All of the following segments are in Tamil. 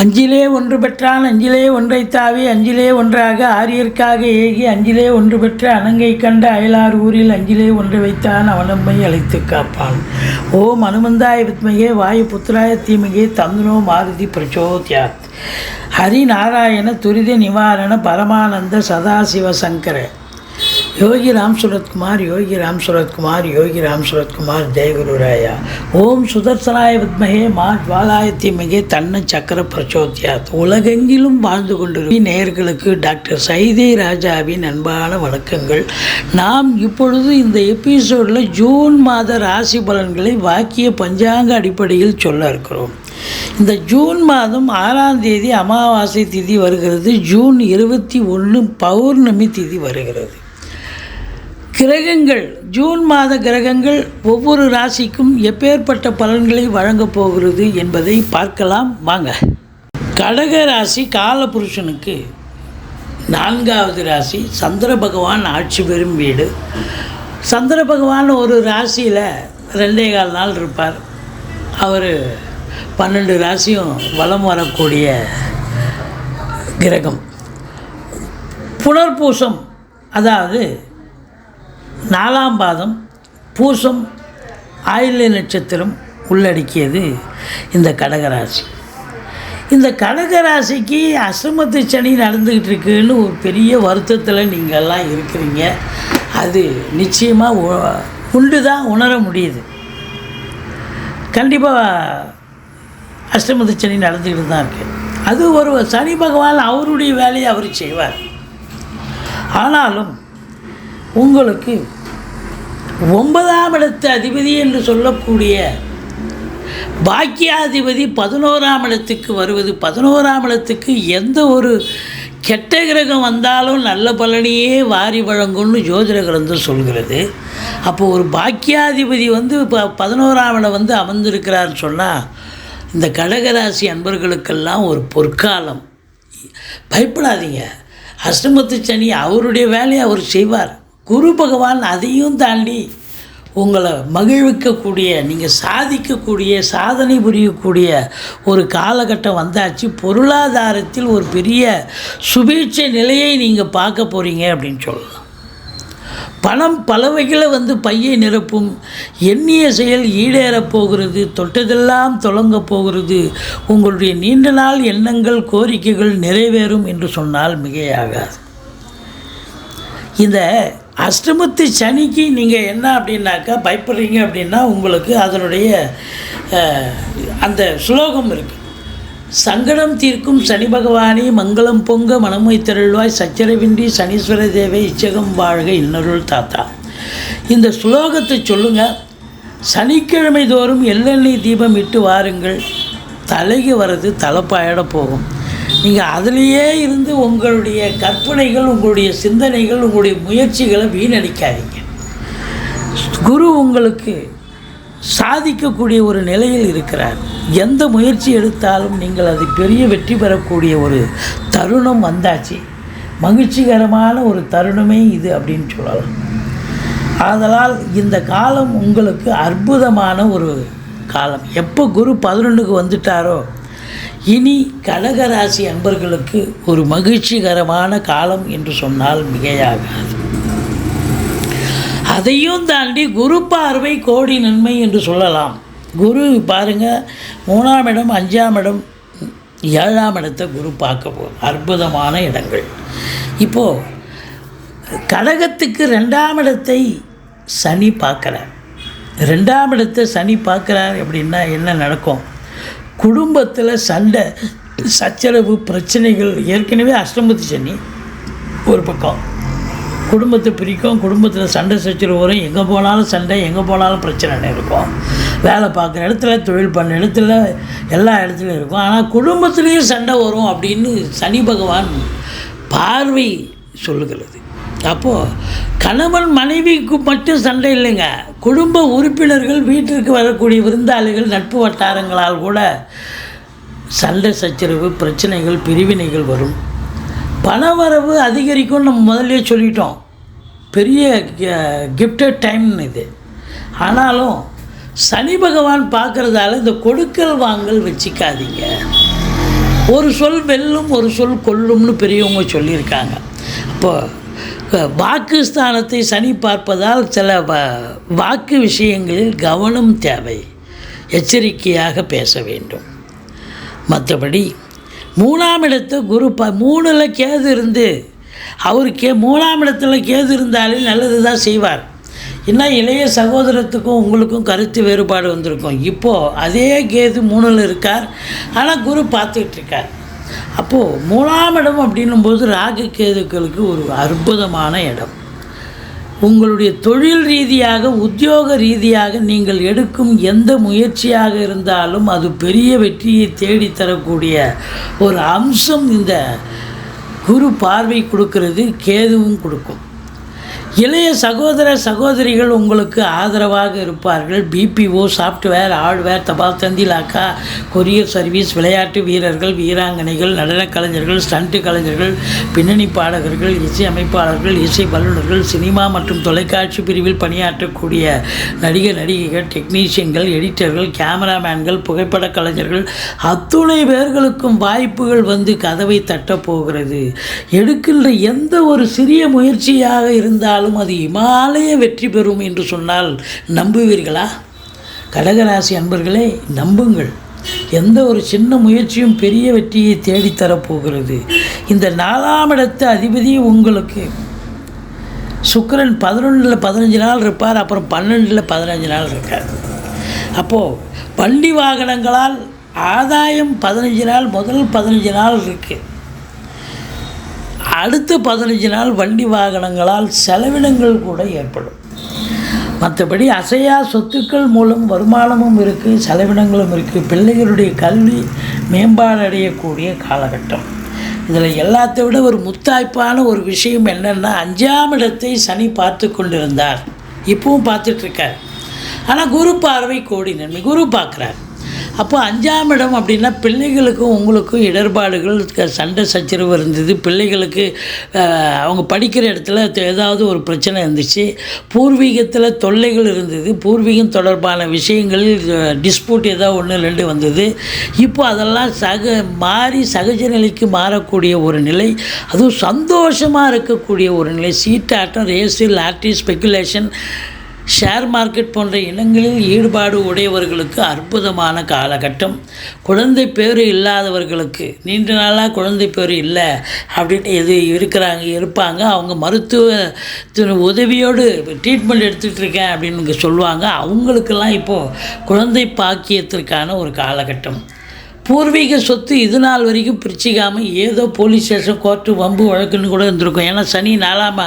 அஞ்சிலே ஒன்று பெற்றான் அஞ்சிலே ஒன்றை தாவி அஞ்சிலே ஒன்றாக ஆரியர்க்காக ஏகி அஞ்சிலே ஒன்று பெற்ற அனங்கை கண்ட அயலார் ஊரில் அஞ்சிலே ஒன்று வைத்தான் அவனம்மை அழைத்து காப்பான். ஓம் அனுமந்தாய வித்மகே வாயு புத்திராய தீமகே தந்துனோ மாருதி பிரச்சோத்யாத். ஹரி நாராயண துரித நிவாரண பரமானந்த சதாசிவ சங்கர. யோகி ராம் சுரத்குமார் யோகி ராம் சுரத்குமார் யோகி ராம் சுரத்குமார் ஜெயகுருராயா ஓம் சுதர்சனாய வித்மகே மா ஜுவாலாய தீமகே தன்ன சக்கர பிரச்சோத்யாத். உலகெங்கிலும் வாழ்ந்து கொண்டிருக்கும் நேயர்களுக்கு டாக்டர் சைதே ராஜாவின் அன்பான வணக்கங்கள். நாம் இப்பொழுது இந்த எபிசோடில் ஜூன் மாத ராசி பலன்களை வாக்கிய பஞ்சாங்க அடிப்படையில் சொல்ல இருக்கிறோம். இந்த ஜூன் மாதம் ஆறாம் தேதி அமாவாசை திதி வருகிறது. ஜூன் இருபத்தி ஒன்று பௌர்ணமி திதி வருகிறது. கிரகங்கள் ஜூன் மாத கிரகங்கள் ஒவ்வொரு ராசிக்கும் எப்பேற்பட்ட பலன்களை வழங்கப் போகிறது என்பதை பார்க்கலாம். வாங்க. கடக ராசி காலபுருஷனுக்கு நான்காவது ராசி சந்திர பகவான் ஆட்சி பெறும் வீடு. சந்திர பகவான் ஒரு ராசியில் ரெண்டே கால் நாள் இருப்பார். அவர் பன்னெண்டு ராசியும் வலம் வரக்கூடிய கிரகம். புனர்பூசம் அதாவது நாலாம் பாதம் பூசம் ஆயில்ய நட்சத்திரம் உள்ளடக்கியது இந்த கடகராசி. இந்த கடகராசிக்கு அசமத்து சனி நடந்துக்கிட்டு இருக்குன்னு ஒரு பெரிய வருத்தத்தில் நீங்கள்லாம் இருக்கிறீங்க. அது நிச்சயமாக உண்டு தான் உணர முடியுது. கண்டிப்பாக அஷ்டமத்து சனி நடந்துக்கிட்டு தான் இருக்கு. அது ஒரு சனி பகவான் அவருடைய வேலையை அவர் செய்வார். ஆனாலும் உங்களுக்கு ஒன்பதாம் இடத்து அதிபதி என்று சொல்லக்கூடிய பாக்கியாதிபதி பதினோராம் இடத்துக்கு வருவது பதினோராம் இடத்துக்கு எந்த ஒரு கெட்ட கிரகம் வந்தாலும் நல்ல பலனையே வாரி வழங்கும்னு ஜோதிட கிரந்தம் சொல்கிறது. அப்போ ஒரு பாக்கியாதிபதி வந்து இப்போ பதினோராம் இடம் வந்து அமர்ந்திருக்கிறாருன்னு சொன்னால் இந்த கடகராசி அன்பர்களுக்கெல்லாம் ஒரு பொற்காலம். பயப்படாதீங்க. அஷ்டமத்து சனி அவருடைய வேலையை அவர் செய்வார். குரு பகவான் அதையும் தாண்டி உங்களை மகிழ்விக்கக்கூடிய நீங்கள் சாதிக்கக்கூடிய சாதனை புரியக்கூடிய ஒரு காலகட்டம் வந்தாச்சு. பொருளாதாரத்தில் ஒரு பெரிய சுபீட்சை நிலையை நீங்கள் பார்க்க போகிறீங்க அப்படின்னு சொல்லலாம். பணம் பல வகையில் வந்து பையை நிரப்பும். எண்ணிய செயல் ஈடேறப் போகிறது தொட்டதெல்லாம் தொடங்க போகிறது. உங்களுடைய நீண்ட நாள் எண்ணங்கள் கோரிக்கைகள் நிறைவேறும் என்று சொன்னால் மிகையாகாது. இந்த அஷ்டமத்து சனிக்கு நீங்கள் என்ன அப்படின்னாக்கா பயப்படுறீங்க அப்படின்னா உங்களுக்கு அதனுடைய அந்த ஸ்லோகம் இருக்குது சங்கடம் தீர்க்கும் சனி பகவானே மங்களம் பொங்க மனமை திரள்வாய் சச்சரவின்றி சனீஸ்வர தேவை இச்சகம் வாழ்க இன்னருள் தாத்தா. இந்த ஸ்லோகத்தை சொல்லுங்கள் சனிக்கிழமை தோறும் எள்ளெண்ணெய் தீபம் இட்டு வாருங்கள். தலைக்கு வர்றது தலைப்பாயிட போகும். நீங்கள் அதிலேயே இருந்து உங்களுடைய கற்பனைகள் உங்களுடைய சிந்தனைகள் உங்களுடைய முயற்சிகளை வீணடிக்காதீங்க. குரு உங்களுக்கு சாதிக்கக்கூடிய ஒரு நிலையில் இருக்கிறார். எந்த முயற்சி எடுத்தாலும் நீங்கள் அது பெரிய வெற்றி பெறக்கூடிய ஒரு தருணம் வந்தாச்சு. மகிழ்ச்சிகரமான ஒரு தருணமே இது அப்படின்னு சொல்லலாம். ஆதலால் இந்த காலம் உங்களுக்கு அற்புதமான ஒரு காலம். எப்போ குரு பதினொன்றுக்கு வந்துட்டாரோ இனி கடகராசி அன்பர்களுக்கு ஒரு மகிழ்ச்சிகரமான காலம் என்று சொன்னால் மிகையாகாது. அதையும் தாண்டி குரு பார்வை கோடி நன்மை என்று சொல்லலாம். குரு பாருங்கள் மூணாம் இடம் அஞ்சாம் இடம் ஏழாம் இடத்தை குரு பார்க்க போகும் அற்புதமான இடங்கள். இப்போது கடகத்துக்கு ரெண்டாம் இடத்தை சனி பார்க்குறார். ரெண்டாம் இடத்தை சனி பார்க்குறார் அப்படின்னா என்ன நடக்கும்? குடும்பத்தில் சண்டை சச்சரவு பிரச்சனைகள் ஏற்கனவே அஷ்டமத்து சனி ஒரு பக்கம். குடும்பத்தை பிரிக்கும் குடும்பத்தில் சண்டை சச்சரவு வரும். எங்கே போனாலும் சண்டை எங்கே போனாலும் பிரச்சனை இருக்கும். வேலை பார்க்குற இடத்துல தொழில் பண்ண இடத்துல எல்லா இடத்துலையும் இருக்கும். ஆனால் குடும்பத்துலேயும் சண்டை வரும் அப்படின்னு சனி பகவான் பார்வை சொல்லுகிறது. அப்போது கணவன் மனைவிக்கு மட்டும் சண்டை இல்லைங்க. குடும்ப உறுப்பினர்கள் வீட்டிற்கு வரக்கூடிய விருந்தாளிகள் நட்பு வட்டாரங்களால் கூட சண்டை சச்சரவு பிரச்சனைகள் பிரிவினைகள் வரும். பணவரவு அதிகரிக்கும் நம்ம முதல்ல சொல்லிட்டோம். பெரிய கிஃப்டட் டைம்னு இது. ஆனாலும் சனி பகவான் பார்க்குறதால இந்த கொடுக்கல் வாங்கல் வச்சுக்காதீங்க. ஒரு சொல் வெல்லும் ஒரு சொல் கொல்லும்னு பெரியவங்க சொல்லியிருக்காங்க. அப்போது வாக்குஸ்தானத்தை சனி பார்ப்பதால் சில வ- வாக்கு விஷயங்களில் கவனம் தேவை. எச்சரிக்கையாக பேச வேண்டும். மற்றபடி மூணாம் இடத்தை குரு ப மூணில் கேது இருந்து அவருக்கே மூணாம் இடத்துல கேது இருந்தாலே நல்லது தான் செய்வார். இன்னும் இளைய சகோதரத்துக்கும் உங்களுக்கும் கருத்து வேறுபாடு வந்திருக்கும். இப்போது அதே கேது மூணில் இருக்கார். ஆனால் குரு பார்த்துக்கிட்டு இருக்கார். அப்போது மூணாம் இடம் அப்படின்னும்போது ராகு கேதுக்களுக்கு ஒரு அற்புதமான இடம். உங்களுடைய தொழில் ரீதியாக உத்தியோக ரீதியாக நீங்கள் எடுக்கும் எந்த முயற்சியாக இருந்தாலும் அது பெரிய வெற்றியை தேடித் தரக்கூடிய ஒரு அம்சம் இந்த குரு பார்வை கொடுக்கிறது கேதுவும் கொடுக்கும். இளைய சகோதர சகோதரிகள் உங்களுக்கு ஆதரவாக இருப்பார்கள். பிபிஓ சாஃப்ட்வேர் ஹார்ட்வேர் தபால் தந்திலாக்கா கொரியர் சர்வீஸ் விளையாட்டு வீரர்கள் வீராங்கனைகள் நடனக் கலைஞர்கள் ஸ்டண்ட் கலைஞர்கள் பின்னணி பாடகர்கள் இசை அமைப்பாளர்கள் இசை வல்லுநர்கள் சினிமா மற்றும் தொலைக்காட்சி பிரிவில் பணியாற்றக்கூடிய நடிகர் நடிகைகள் டெக்னீஷியன்கள் எடிட்டர்கள் கேமராமேன்கள் புகைப்பட கலைஞர்கள் அத்துணை பேர்களுக்கும் வாய்ப்புகள் வந்து கதவை தட்டப்போகிறது எடுக்கின்ற எந்த ஒரு சிறிய முயற்சியாக இருந்தால் இருந்தாலும் அது இமாலய வெற்றி பெறும் என்று சொன்னால் நம்புவீர்களா? கடகராசி அன்பர்களே நம்புங்கள். எந்த ஒரு சின்ன முயற்சியும் பெரிய வெற்றியை தேடித் தரப்போகிறது இந்த நாலாம் இடத்து அதிபதி உங்களுக்கு. சுக்கரன் பதினொன்றில் பதினஞ்சு நாள் இருப்பார் அப்புறம் பன்னெண்டில் பதினஞ்சு நாள் இருக்கார். அப்போது வண்டி வாகனங்களால் ஆதாயம் பதினஞ்சு நாள் முதல் பதினஞ்சு நாள் இருக்குது அடுத்த பதினஞ்சு நாள் வண்டி வாகனங்களால் செலவினங்கள் கூட ஏற்படும். மற்றபடி அசையா சொத்துக்கள் மூலம் வருமானமும் இருக்குது செலவினங்களும் இருக்குது பிள்ளைகளுடைய கல்வி மேம்பாடு அடையக்கூடிய காலகட்டம். இதில் எல்லாத்தை விட ஒரு முத்தாய்ப்பான ஒரு விஷயம் என்னென்னா அஞ்சாம் இடத்தை சனி பார்த்து கொண்டிருந்தார். இப்பவும் பார்த்துட்ருக்கார் ஆனால் குரு பார்வை கோடி நன்மை. குரு பார்க்குறார். அப்போ அஞ்சாம் இடம் அப்படின்னா பிள்ளைகளுக்கும் உங்களுக்கும் இடர்பாடுகள் சண்டை சச்சரவு இருந்தது. பிள்ளைகளுக்கு அவங்க படிக்கிற இடத்துல ஏதாவது ஒரு பிரச்சனை இருந்துச்சு. பூர்வீகத்தில் தொல்லைகள் இருந்தது. பூர்வீகம் தொடர்பான விஷயங்களில் டிஸ்பியூட் ஏதாவது ஒன்று ரெண்டு வந்தது. இப்போ அதெல்லாம் சக மாறி சகஜ நிலைக்கு மாறக்கூடிய ஒரு நிலை. அதுவும் சந்தோஷமாக இருக்கக்கூடிய ஒரு நிலை. சீட்டாட்டம் race lottery speculation share market போன்ற இனங்களில் ஈடுபாடு உடையவர்களுக்கு அற்புதமான காலகட்டம். குழந்தை பேர் இல்லாதவர்களுக்கு நீண்ட நாளாக குழந்தை பேர் இல்லை அப்படின்னு எது இருக்கிறாங்க இருப்பாங்க. அவங்க மருத்துவ உதவியோடு ட்ரீட்மெண்ட் எடுத்துகிட்டு இருக்கேன் அப்படின்னு சொல்லுவாங்க. அவங்களுக்கெல்லாம் இப்போது குழந்தை பாக்கியத்திற்கான ஒரு காலகட்டம். பூர்வீக சொத்து இது நாள் வரைக்கும் பிரிச்சிக்காமல் ஏதோ போலீஸ் ஸ்டேஷன் கோர்ட்டு வம்பு வழக்குன்னு கூட இருந்திருக்கும். ஏன்னா சனி நாலாம்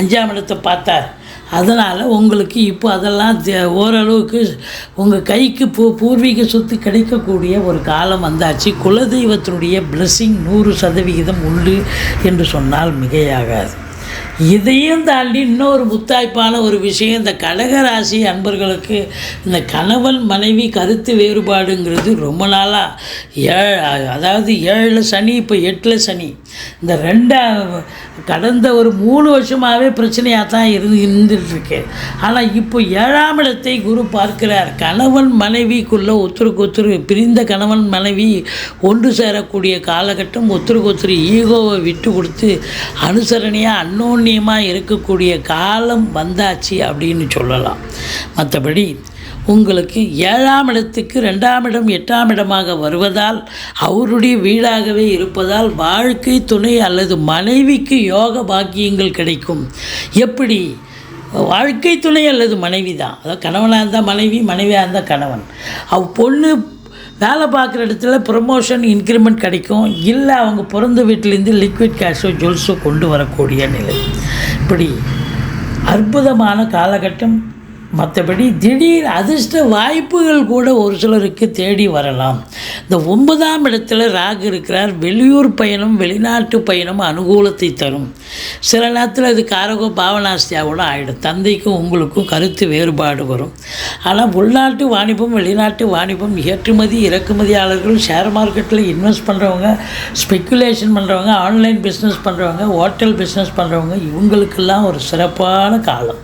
அஞ்சாம் இடத்தை பார்த்தார். அதனால் உங்களுக்கு இப்போ அதெல்லாம் ஓரளவுக்கு உங்கள் கைக்கு பூ பூர்வீக சொத்து கிடைக்கக்கூடிய ஒரு காலம் வந்தாச்சு. குலதெய்வத்தினுடைய blessing நூறு சதவிகிதம் உண்டு என்று சொன்னால் மிகையாகாது. இதையும் தாண்டி இன்னொரு முத்தாய்ப்பான ஒரு விஷயம் இந்த கடகராசி அன்பர்களுக்கு இந்த கணவன் மனைவி கருத்து வேறுபாடுங்கிறது ரொம்ப நாளாக ஏ அதாவது ஏழில் சனி இப்போ எட்டில் சனி. இந்த ரெண்டா கடந்த ஒரு மூணு வருஷமாகவே பிரச்சனையாக தான் இருந்து இருந்துகிட்ருக்கு ஆனால் இப்போ ஏழாம் இடத்தை குரு பார்க்கிறார். கணவன் மனைவிக்குள்ள ஒத்துருக்கு ஒத்துரு பிரிந்த கணவன் மனைவி ஒன்று சேரக்கூடிய காலகட்டம் ஒத்துருக்கு ஒத்துரு ஈகோவை விட்டு கொடுத்து அனுசரணையாக அன்னோன்யமாக இருக்கக்கூடிய காலம் வந்தாச்சு அப்படின்னு சொல்லலாம். மற்றபடி உங்களுக்கு ஏழாம் இடத்துக்கு ரெண்டாம் இடம் எட்டாம் இடமாக வருவதால் அவருடைய வீடாகவே இருப்பதால் வாழ்க்கை துணை அல்லது மனைவிக்கு யோக பாக்கியங்கள் கிடைக்கும். எப்படி? வாழ்க்கை துணை அல்லது மனைவி தான் அதாவது கணவனாக இருந்தால் மனைவி மனைவியாக இருந்தால் கணவன். அவ் பொண்ணு வேலை பார்க்குற இடத்துல ப்ரொமோஷன் இன்க்ரிமெண்ட் கிடைக்கும். இல்லை அவங்க பிறந்த வீட்டிலேருந்து லிக்விட் கேஷோ ஜுவல்ஸோ கொண்டு வரக்கூடிய நிலை. இப்படி அற்புதமான காலகட்டம். மற்றபடி திடீர் அதிர்ஷ்ட வாய்ப்புகள் கூட ஒரு சிலருக்கு தேடி வரலாம். இந்த ஒன்பதாம் இடத்துல ராகு இருக்கிறார். வெளியூர் பயணம் வெளிநாட்டு பயணம் அனுகூலத்தை தரும். சில நேரத்தில் இது காரகோ பாவனாஸ்தியாக கூட ஆகிடும் தந்தைக்கும் உங்களுக்கும் கருத்து வேறுபாடு வரும். ஆனால் உள்நாட்டு வாணிபம் வெளிநாட்டு வாணிபம் ஏற்றுமதி இறக்குமதியாளர்கள் ஷேர் மார்க்கெட்டில் இன்வெஸ்ட் பண்ணுறவங்க ஸ்பெக்குலேஷன் பண்ணுறவங்க ஆன்லைன் பிஸ்னஸ் பண்ணுறவங்க ஹோட்டல் பிஸ்னஸ் பண்ணுறவங்க இவங்களுக்கெல்லாம் ஒரு சிறப்பான காலம்.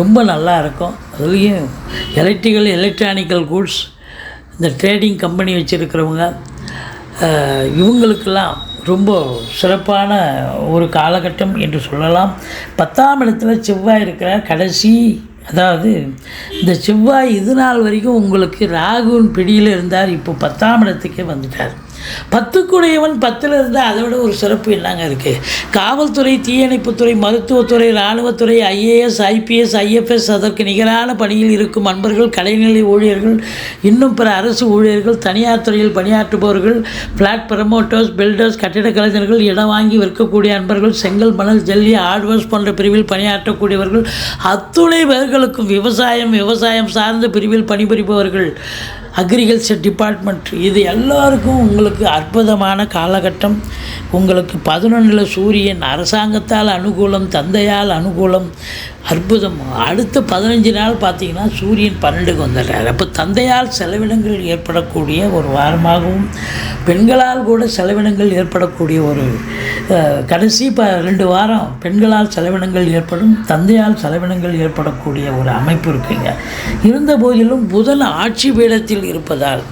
ரொம்ப நல்லா இருக்கும். அதுலேயும் எலக்ட்ரிக்கல் எலக்ட்ரானிக்கல் கூட்ஸ் இந்த ட்ரேடிங் கம்பெனி வச்சுருக்கிறவங்க இவங்களுக்கெல்லாம் ரொம்ப சிறப்பான ஒரு காலகட்டம் என்று சொல்லலாம். பத்தாம் இடத்துல செவ்வாய் இருக்கிற கடைசி அதாவது இந்த செவ்வாய் இது நாள் வரைக்கும் உங்களுக்கு ராகுவின் பிடியில் இருந்தார். இப்போ பத்தாம் இடத்துக்கே வந்துட்டார். பத்துக்குடையவன் பத்தில் இருந்தால் அதை விட ஒரு சிறப்பு என்னங்க இருக்குது காவல்துறை தீயணைப்புத்துறை மருத்துவத்துறை இராணுவத்துறை ஐஏஎஸ் ஐபிஎஸ் ஐஎஃப்எஸ் அதற்கு நிகரான பணியில் இருக்கும் அன்பர்கள் கலைநிலை ஊழியர்கள் இன்னும் பிற அரசு ஊழியர்கள் தனியார் துறையில் பணியாற்றுபவர்கள் ஃப்ளாட் ப்ரமோட்டர்ஸ் பில்டர்ஸ் கட்டிடக் கலைஞர்கள் இடம் வாங்கி விற்கக்கூடிய அன்பர்கள் செங்கல் மணல் ஜல்லி ஹார்ட்வேர்ஸ் போன்ற பிரிவில் பணியாற்றக்கூடியவர்கள் அத்துணை பேர்களுக்கும் விவசாயம் விவசாயம் சார்ந்த பிரிவில் பணிபுரிபவர்கள். அக்ரிகல்ச்சர் டிபார்ட்மெண்ட் இது எல்லோருக்கும் உங்களுக்கு அற்புதமான காலகட்டம். உங்களுக்கு பதினொன்றில் சூரியன் அரசாங்கத்தால் அனுகூலம் தந்தையால் அனுகூலம் அற்புதம். அடுத்த பதினஞ்சு நாள் பார்த்தீங்கன்னா சூரியன் பன்னெண்டுக்கு வந்துடுறார். அப்போ தந்தையால் செலவினங்கள் ஏற்படக்கூடிய ஒரு வாரமாகவும் பெண்களால் கூட செலவினங்கள் ஏற்படக்கூடிய ஒரு கடைசி ப ரெண்டு வாரம் பெண்களால் செலவினங்கள் ஏற்படும் தந்தையால் செலவினங்கள் ஏற்படக்கூடிய ஒரு அமைப்பு இருக்குங்க இருந்த போதிலும் புதன் ஆட்சி பீடத்தில் இருப்பதால்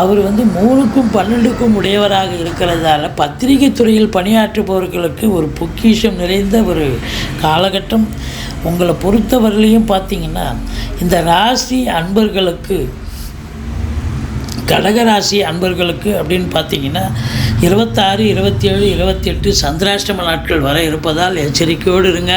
அவர் வந்து மூணுக்கும் பன்னெண்டுக்கும் உடையவராக இருக்கிறதால பத்திரிகை துறையில் பணியாற்றுபவர்களுக்கு ஒரு பொக்கிஷம் நிறைந்த ஒரு காலகட்டம். உங்களை பொறுத்தவரையிலையும் பார்த்தீங்கன்னா இந்த ராசி அன்பர்களுக்கு கடகராசி அன்பர்களுக்கு அப்படின்னு பார்த்தீங்கன்னா இருபத்தாறு இருபத்தேழு இருபத்தெட்டு சந்திராஷ்டம நாட்கள் வர இருப்பதால் எச்சரிக்கையோடு இருங்க.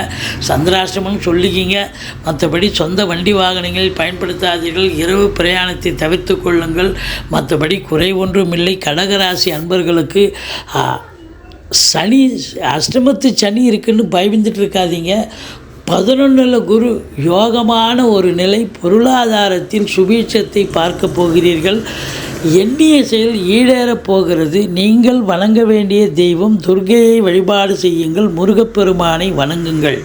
சந்திராஷ்டமம் சொல்லிக்கிங்க மற்றபடி சொந்த வண்டி வாகனங்களில் பயன்படுத்தாதீர்கள். இரவு பிரயாணத்தை தவிர்த்து கொள்ளுங்கள். மற்றபடி குறை ஒன்றும் இல்லை. கடகராசி அன்பர்களுக்கு சனி அஷ்டமத்து சனி இருக்குன்னு பயந்துட்டு இருக்காதீங்க. பதினொன்றில் குரு யோகமான ஒரு நிலை பொருளாதாரத்தில் சுபீட்சத்தை பார்க்க போகிறீர்கள். எண்ணிய செயல் ஈடேறப் போகிறது. நீங்கள் வணங்க வேண்டிய தெய்வம் துர்கையை வழிபாடு செய்யுங்கள். முருகப்பெருமானை வணங்குங்கள்.